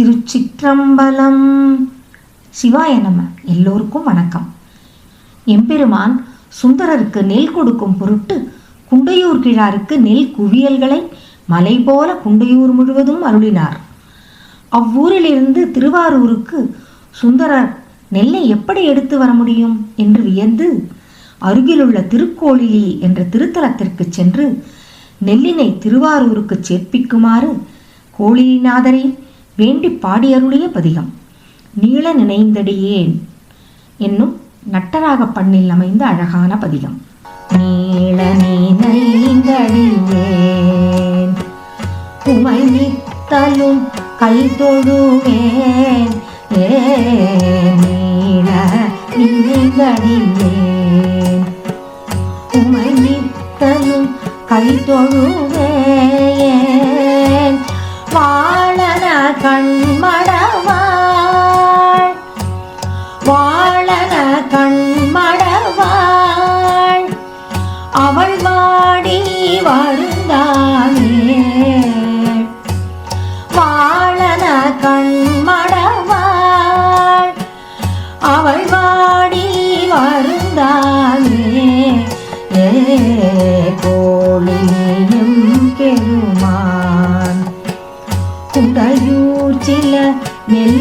திருச்சிற்றம்பலம். சிவாய நம்ம எல்லோருக்கும் வணக்கம். எம்பெருமான் சுந்தரருக்கு நெல் கொடுக்கும் பொருட்டு குண்டையூர் கிழாருக்கு நெல் குவியல்களை மலை போல குண்டையூர் முழுவதும் அருளினார். அவ்வூரிலிருந்து திருவாரூருக்கு சுந்தரர் நெல்லை எப்படி எடுத்து வர முடியும் என்று வியந்து அருகிலுள்ள திருக்கோளிலி என்ற திருத்தலத்திற்கு சென்று நெல்லினை திருவாரூருக்கு சேர்ப்பிக்குமாறு கோழிநாதரை வேண்டி பாடியருளிய பதிகம். நீள நினைந்தடியேன் என்னும் நட்டராக பண்ணில் அமைந்த அழகான பதிகம். நீள நினைந்தடியேன் உமை நித்தலும் கை தொழுவேன் நீள நினைந்தடியேன் உமை நித்தலும் கை தொழுவேன் கண்மடவாள். வாழன கண்மடவாள். அவள் வாடி வருந்தானே. வாழன கண்மடவாள். அவள் வாடி வருந்தானே. ஏ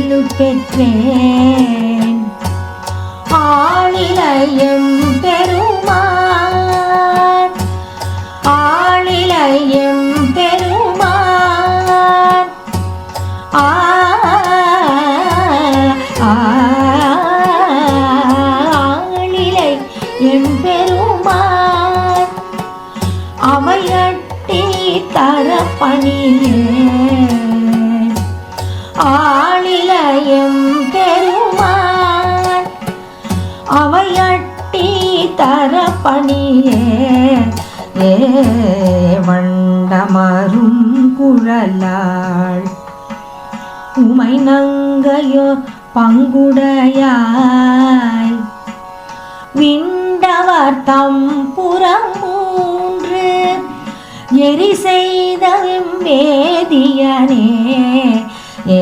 நெல்லு பெற்றேன். ஆளிலையும் பெருமான் தர பணியே ஏ வண்டமரும் குழலாள். உமை நங்கையோ பங்குடையாய். விண்டவர் தம் புறம் மூன்று. எரி செய்த வேதியனே. ஏ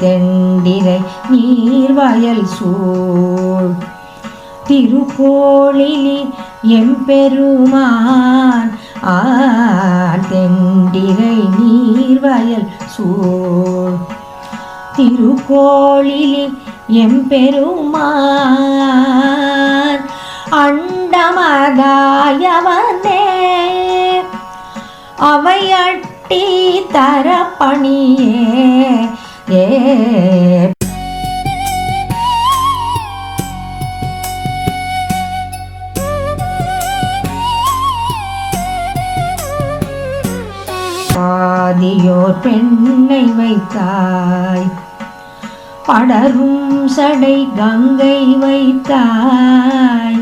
தெண்டிரை நீர்வயல் சூழ். திருக்கோளிலே எம்பெருமான். ஆ நீர்வயல் சூழ். திருக்கோளிலே எம்பெருமான். அண்டமதாயவனே. அவையட்டி தர பணியே ஏ பாதியோர் பெண்ணை வைத்தாய். படரும் சடை கங்கை வைத்தாய்.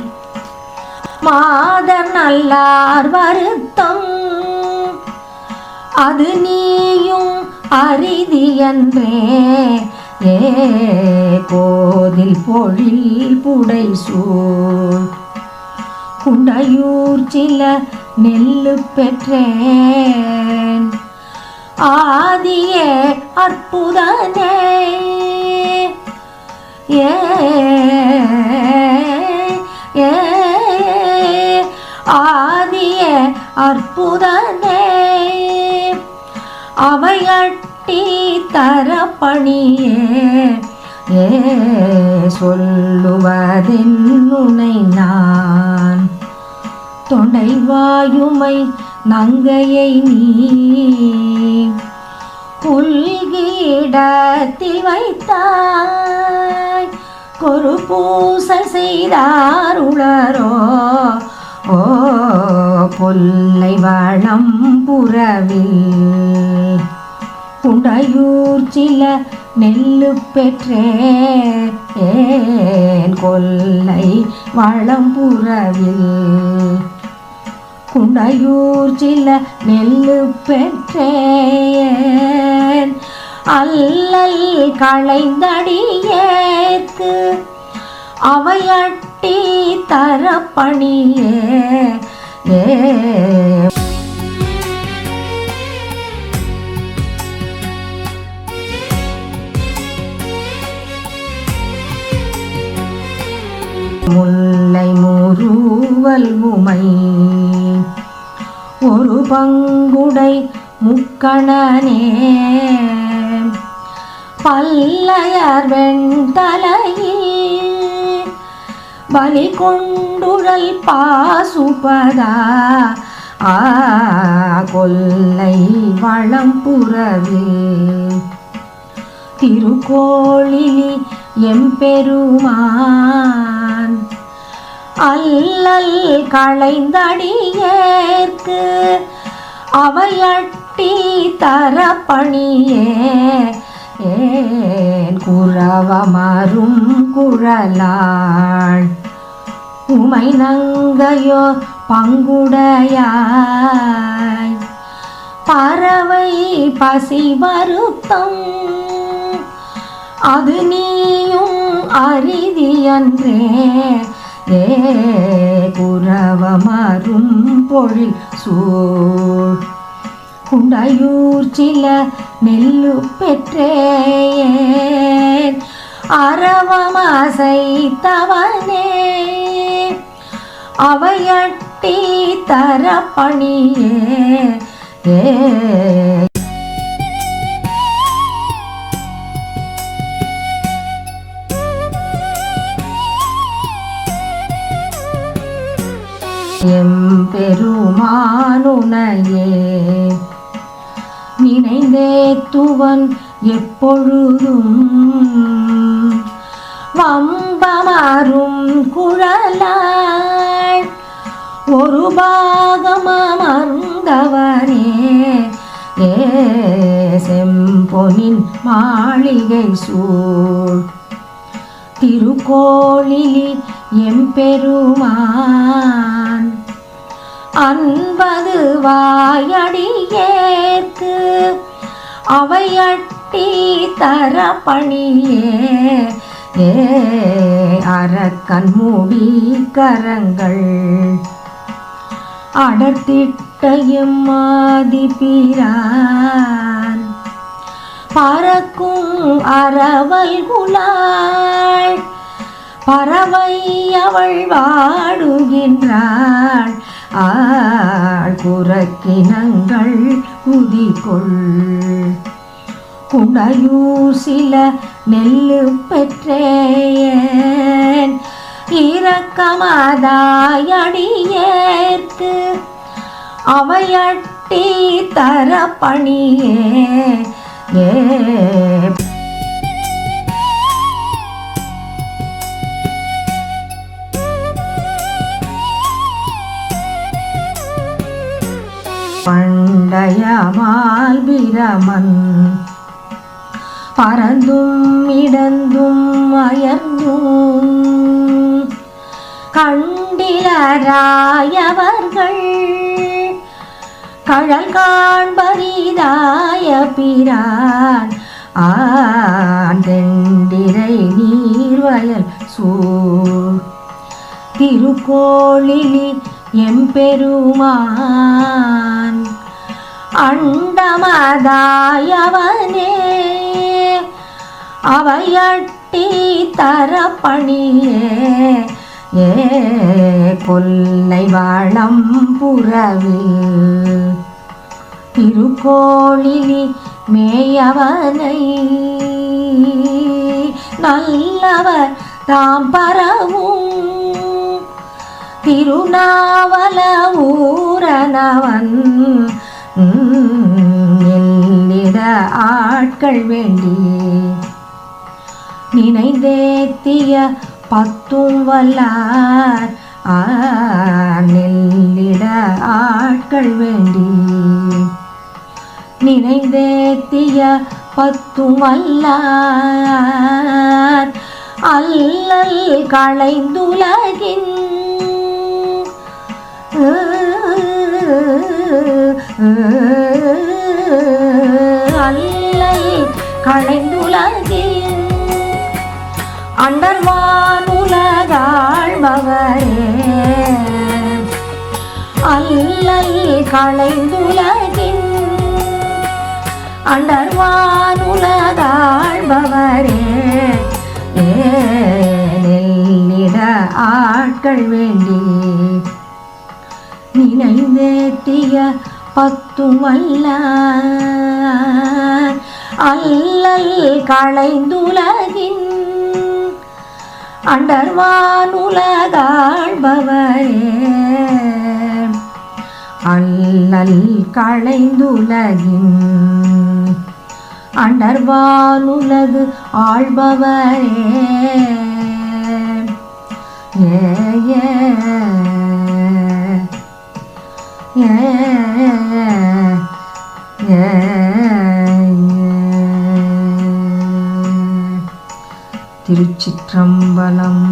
மாதர் நல்லார் வருத்தம் அது நீயும் அரிதி என்றே ஏ போதில் பொழில் புடை சூழ் குண்டையூர் சில நெல்லு பெற்றேன். ஆதியே அற்புதனே. ஏ ஆதியே அற்புதனே. அவையட்டி தர பணியே. ஏ சொல்லுவதென்னுனை நான். தொடைவாயுமை நங்கையை நீ. புல்கிடத்தில் வைத்தாய். கொரு பூசை செய்தார் உளரோ ஓ கொல்லை வளம் புறவில் குடையூர் சில நெல்லு பெற்றேன் கொல்லை வளம் புறவில் குடையூர் சில நெல்லு பெற்றேன். அல்லல் களைந்தடியேற்கு அவையட்டி தரப்பணியே. ஏ. முல்லை முருவல் உமை ஒரு பங்குடை முக்கணனே. பல்லையர் வெண்தலையில் பலி கொண்டுழல் பாசுபதா. ஆ கொல்லை வளம்புறவே திருக்கோளிலி எம்பெருமா அல்லல் களைந்தடியேற்கு அவையட்டி தரப்பணியே. ஏன் குறவமரும் குழலாள்? உமை நங்கையோ பங்குடையாய். பறவை பசி வருத்தம். அது நீயும் அரிதியன்றே. குறவமரும் பொழில் சூழ் குண்டையூர் சில நெல்லு பெற்றேன். அறவமாசைத்தவனே அவையட்டி தரப்பணியே. ஏ நினைந்தேத்துவன் எப்பொழுதும் வம்பமாறும் குழலாய். ஒரு பாகமர்ந்தவனே ஏ செம்பொனின் மாளிகை சூழ். திருக்கோளிலி எம்பெருமான் அன்பது வாயடியேற்கு. அவையட்டி தர பணியே. ஏ அரக்கன் மூடி கரங்கள். அடத்திட்டையும் மாதிபிரான் பறக்கும் அறவல் குலாள். பறவை அவள் வாடுகின்றாள். ஆள் குறக்கினங்கள் குதிகொள். குடையூர் சில நெல்லு பெற்றேன். இரக்கமதாயடியேற்கு அவையட்டி தர பணியே ஏ பண்டையமால் பிரமன் பறந்தும் இடந்தும் அயர்ந்தும் கண்டிலராயவர்கள். கழல் காண்பரிதாய பிரான். ஆன் நீர்வயல் சூ திருக்கோளிலி எம்பெருமான். அண்டமதாயவனே. அவையட்டி தரப்பணியே. ஏ கொல்லை வாழம் புறவில் திருக்கோளிலி மேயவனை. நல்லவர் தாம் பரவும் திருநாவலவும் நாட்கள் வேண்டி நினைந்தேத்திய பத்தும் வல்லார் நெல்லிட ஆட்கள் வேண்டி நினைந்தேத்திய பத்தும் வல்லார் அல்லல் களைந்துலகின் Uh... களைந்துலகின் அண்டர்வானுலகாழ்பவரே அல்லல் களைந்துலகின் அண்டர்வானுலகாழ்பவரே ஏ நெல்லிட ஆ வேண்டி நினைந்தேத்திய பத்தும் அல்ல அல்லல் களைந்துலகின். அண்டர்வானுலகாழ்பவரே அல்லல் களைந்துலகின். அண்டர்வானுலகு ஆழ்பவரே. ஏ ஏ ஏ ஏ. திருச்சிற்றம்பலம்.